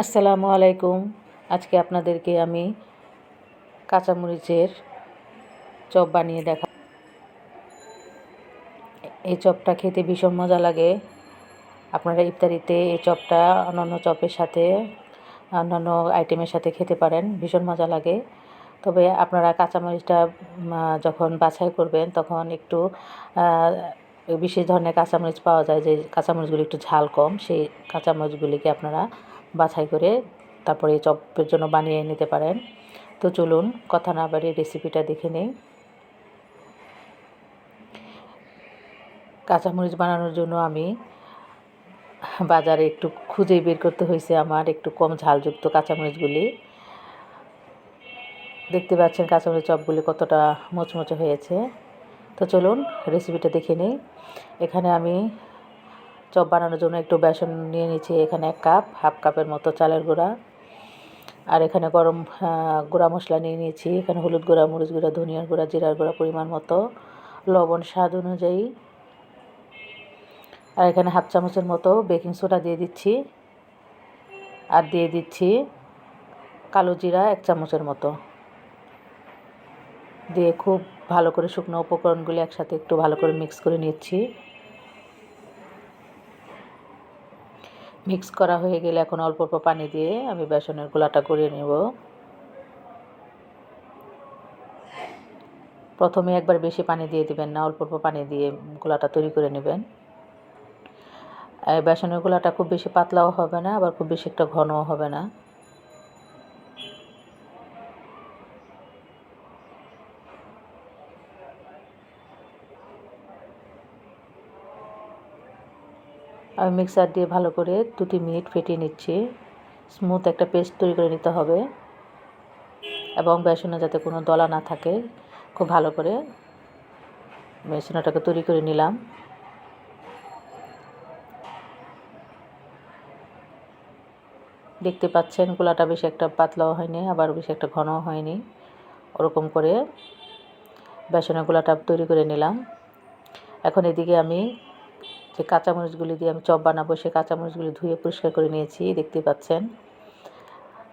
আসসালামু আলাইকুম। আজকে আপনাদেরকে আমি কাঁচামরিচের চপ বানিয়ে দেখা এই চপটা খেতে ভীষণ মজা লাগে। আপনারা ইফতারিতে এই চপটা অন্যান্য চপের সাথে, অন্যান্য আইটেমের সাথে খেতে পারেন, ভীষণ মজা লাগে। তবে আপনারা কাঁচামরিচটা যখন বাছাই করবেন, তখন একটু বিশেষ ধরনের কাঁচামরিচ পাওয়া যায় যে কাঁচামরিচগুলি একটু ঝাল কম, সেই কাঁচামরিচগুলিকে আপনারা বাছাই করে তারপরে চপের জন্য বানিয়ে নিতে পারেন। তো চলুন কথা না বাড়িয়ে রেসিপিটা দেখে নিই। কাঁচামরিচ বানানোর জন্য আমি বাজারে একটু খুঁজে বের করতে হয়েছে আমার একটু কম ঝালযুক্ত কাঁচামরিচগুলি। দেখতে পাচ্ছেন কাঁচামরিচ চপগুলি কতটা মোচমোচে হয়েছে। তো চলুন রেসিপিটা দেখে নিই। এখানে আমি চপ বানানোর জন্য একটু বেসন নিয়ে নিচ্ছি এখানে এক কাপ, হাফ কাপের মতো চালের গুঁড়া। আর এখানে গরম গুঁড়া মশলা নিয়ে নিয়েছি, এখানে হলুদ গুঁড়া, মরিচ গুঁড়া, ধনিয়ার গুঁড়া, জিরার গুঁড়া পরিমাণ মতো। লবণ স্বাদ অনুযায়ী। আর এখানে হাফ চামচের মতো বেকিং সোডা দিয়ে দিচ্ছি। আর দিয়ে দিচ্ছি কালো জিরা এক চামচের মতো। দিয়ে খুব ভালো করে শুকনো উপকরণগুলি একসাথে একটু ভালো করে মিক্স করে নিচ্ছি। মিক্স করা হয়ে গেলে এখন অল্প অল্প পানি দিয়ে আমি বেসনের গোলাটা করিয়ে নেব। প্রথমে একবার বেশি পানি দিয়ে দিবেন না, অল্প অল্প পানি দিয়ে গোলাটা তৈরি করে নেবেন। বেসনের গোলাটা খুব বেশি পাতলাও হবে না, আবার খুব বেশি একটা ঘনও হবে না। আমি মিক্সার দিয়ে ভালো করে দুটি মিনিট ফেটিয়ে নিচ্ছি। স্মুথ একটা পেস্ট তৈরি করে নিতে হবে এবং বেসনে যাতে কোনো দলা না থাকে, খুব ভালো করে বেসনটাকে তৈরি করে নিলাম। দেখতে পাচ্ছেন গোলাটা বেশি একটা পাতলাও হয়নি, আবার বেশি একটা ঘনও হয়নি। ওরকম করে বেসনের গোলাটা তৈরি করে নিলাম। এখন এদিকে আমি যে কাঁচামরিচগুলি দিয়ে আমি চপ বানাবো, সেই কাঁচামরিচগুলি ধুয়ে পরিষ্কার করে নিয়েছি দেখতে পাচ্ছেন।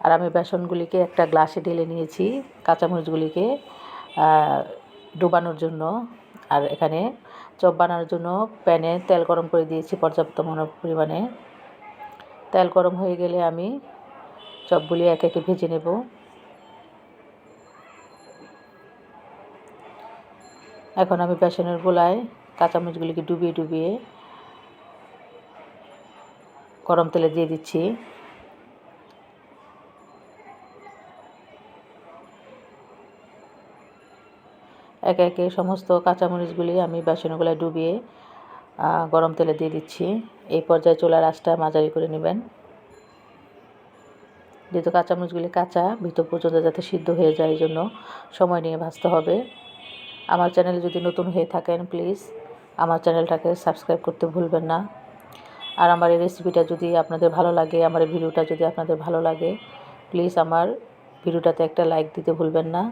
আর আমি বেসনগুলিকে একটা গ্লাসে ঢেলে নিয়েছি কাঁচামরিচগুলিকে ডোবানোর জন্য। আর এখানে চপ বানানোর জন্য প্যানে তেল গরম করে দিয়েছি পর্যাপ্ত পরিমাণে। তেল গরম হয়ে গেলে আমি চপগুলি এক একে ভেজে নেব। এখন আমি বেসনের গোলায় কাঁচামরিচগুলিকে ডুবিয়ে ডুবিয়ে গরম তেলে দিয়ে দিচ্ছি। একে একে সমস্ত কাঁচামরিচগুলি আমি বেসনগুলো ডুবিয়ে গরম তেলে দিয়ে দিচ্ছি। এই পর্যায়ে চুলার আঁচটা মাঝারি করে নেবেন। যেহেতু কাঁচামরিচগুলি কাঁচা ভিতর পর্যন্ত যাতে সিদ্ধ হয়ে যায়, এই জন্য সময় নিয়ে ভাজতে হবে। আমার চ্যানেলে যদি নতুন হয়ে থাকেন, প্লিজ আমার চ্যানেলটাকে সাবস্ক্রাইব করতে ভুলবেন না। আর আমার এই রেসিপিটা যদি আপনাদের ভালো লাগে আমার এই ভিডিওটা যদি আপনাদের ভালো লাগে প্লিজ আমার ভিডিওটাতে একটা লাইক দিতে ভুলবেন না।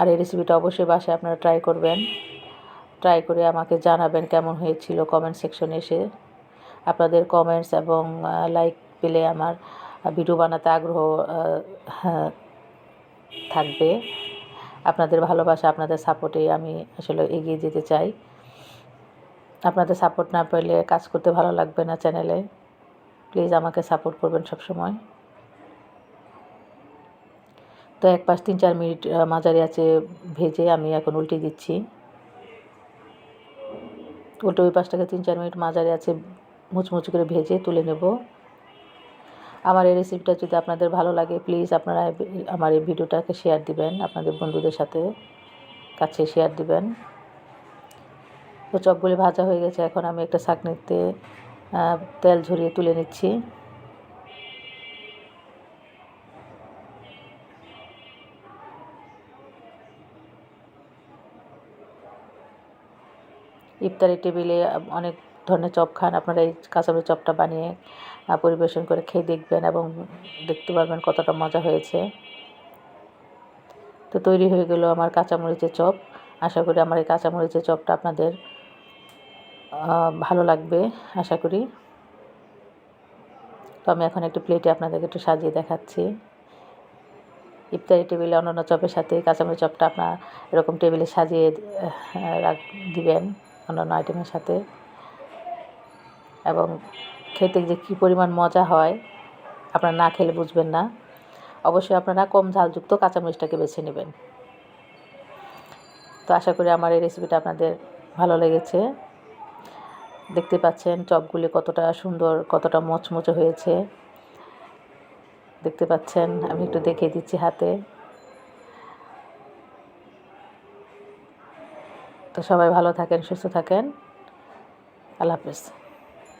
আর এই রেসিপিটা অবশ্যই বাসায় আপনারা ট্রাই করবেন। ট্রাই করে আমাকে জানাবেন কেমন হয়েছিল কমেন্ট সেকশনে এসে। আপনাদের কমেন্টস এবং লাইক পেলে আমার ভিডিও বানাতে আগ্রহ হ্যাঁ, থাকবে। আপনাদের ভালোবাসা আপনাদের সাপোর্টে আমি আসলে এগিয়ে যেতে চাই। আপনাদের সাপোর্ট না পেলে কাজ করতে ভালো লাগবে না চ্যানেলে প্লিজ আমাকে সাপোর্ট করবেন সব সময় তো এক পাশ তিন চার মিনিট মাঝারি আছে ভেজে আমি এখন উল্টে দিচ্ছি। উল্টো ওই পাশটাকে তিন চার মিনিট মাঝারি আছে মুচমুচ করে ভেজে তুলে নেব। আমার এই রেসিপিটা যদি আপনাদের ভালো লাগে প্লিজ আপনারা আমার এই ভিডিওটাকে শেয়ার দিবেন, আপনাদের বন্ধুদের সাথে কাছে শেয়ার দিবেন। তো চপগুলি ভাজা হয়ে গেছে। এখন আমি একটা শাকনিতে তেল ঝরিয়ে তুলে নিচ্ছি। ইফতারি টেবিলে অনেক ধরনের চপ খান। আপনারা এই কাঁচামরিচ চপটা বানিয়ে পরিবেশন করে খেয়ে দেখবেন এবং দেখতে পারবেন কতটা মজা হয়েছে। তো তৈরি হয়ে গেল আমার কাঁচামরিচের চপ। আশা করি আমার এই কাঁচামরিচের চপটা আপনাদের ভালো লাগবে, আশা করি। তো আমি এখন একটু প্লেটে আপনাদেরকে একটু সাজিয়ে দেখাচ্ছি। ইফতারি টেবিলে অন্যান্য চপের সাথে কাঁচামরিচ চপটা আপনার এরকম টেবিলে সাজিয়ে রাখ, দিবেন অন্যান্য আইটেমের সাথে। এবং খেতে যে কী পরিমাণ মজা হয়, আপনারা না খেলে বুঝবেন না। অবশ্যই আপনারা কম ঝালযুক্ত কাঁচামরিচটাকে বেছে নেবেন। তো আশা করি আমার এই রেসিপিটা আপনাদের ভালো লেগেছে। দেখতে পাচ্ছেন চপগুলি কতটা সুন্দর, কতটা মচমচে হয়েছে। দেখতে পাচ্ছেন, আমি একটু দেখে দিচ্ছি হাতে। তো সবাই ভালো থাকেন, সুস্থ থাকেন। আল্লাহ হাফেজ।